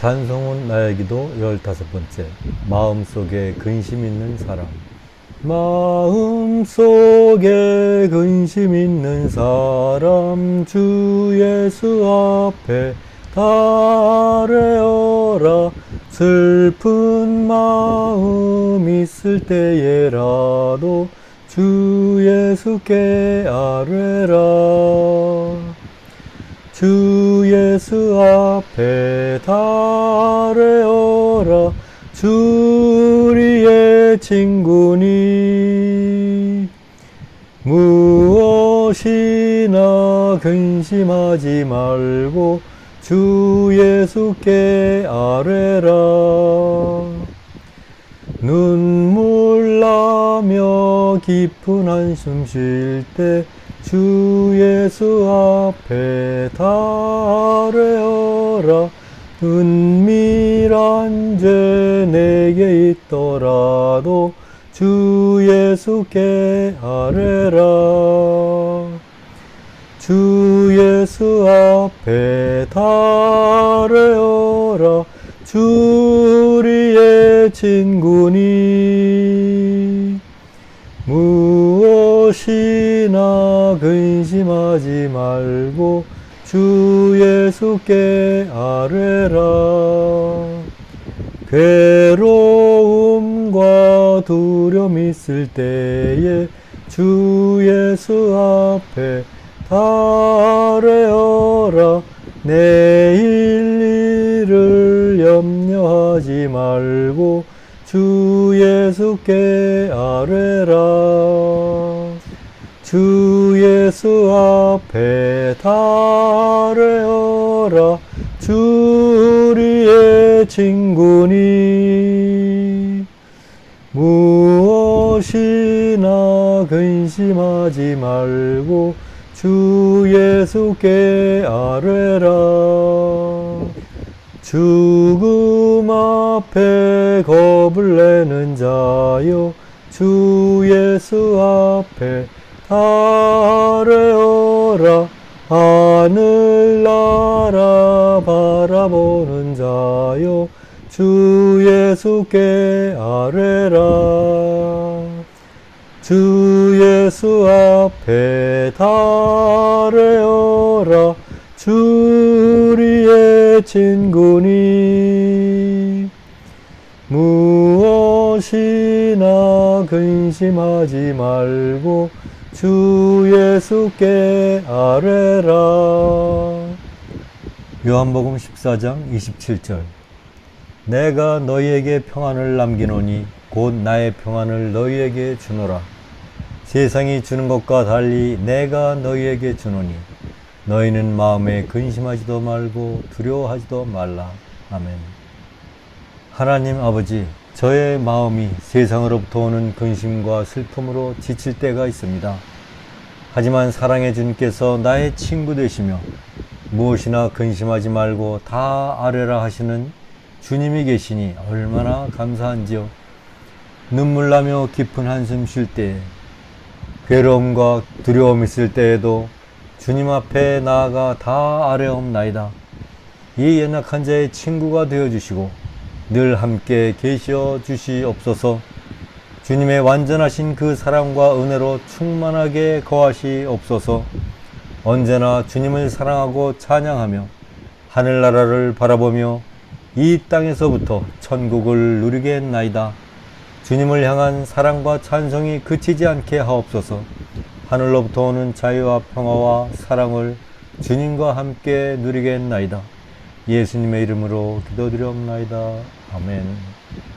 찬송은 나의 기도 열다섯 번째 마음속에 근심 있는 사람. 마음속에 근심 있는 사람 주 예수 앞에 달래어라. 슬픈 마음 있을 때에라도 주 예수께 아뢰라 주 예수 앞에 달래어라. 주 우리의 친구니. 무엇이나 근심하지 말고 주 예수께 아뢰라. 눈물 나며 깊은 한숨 쉴때 주 예수 앞에 달래어라 은밀한 죄 내게 있더라도 주 예수께 아뢰라. 주 예수 앞에 달래어라 주 우리의 친구니 무엇이나 근심하지 말고 주 예수께 아뢰라. 괴로움과 두려움 있을 때에 주 예수 앞에 달래어라. 내일 일을 염려하지 말고 주 예수께 아뢰라 주 예수 앞에 달래어라. 주 우리의 친구니. 무엇이나 근심하지 말고 주 예수께 아뢰라. 죽음 앞에 겁을 내는 자여 주 예수 앞에 달래어라 하늘나라 바라보는 자여 주 예수께 아뢰라. 주 예수 앞에 달래어라. 주 우리의 친구니. 무엇이나 근심하지 말고 주 예수께 아뢰라. 요한복음 14장 27절. 내가 너희에게 평안을 남기노니 곧 나의 평안을 너희에게 주노라. 세상이 주는 것과 달리 내가 너희에게 주노니 너희는 마음에 근심하지도 말고 두려워하지도 말라. 아멘. 하나님 아버지 저의 마음이 세상으로부터 오는 근심과 슬픔으로 지칠 때가 있습니다. 하지만 사랑의 주님께서 나의 친구 되시며 무엇이나 근심하지 말고 다 아뢰라 하시는 주님이 계시니 얼마나 감사한지요. 눈물 나며 깊은 한숨 쉴 때, 괴로움과 두려움 있을 때에도 주님 앞에 나아가 다 아뢰옵나이다. 이 연약한 자의 친구가 되어 주시고 늘 함께 계시어 주시옵소서. 주님의 완전하신 그 사랑과 은혜로 충만하게 거하시옵소서. 언제나 주님을 사랑하고 찬양하며 하늘나라를 바라보며 이 땅에서부터 천국을 누리겠나이다. 주님을 향한 사랑과 찬송이 그치지 않게 하옵소서. 하늘로부터 오는 자유와 평화와 사랑을 주님과 함께 누리겠나이다. 예수님의 이름으로 기도드리옵나이다. 아멘.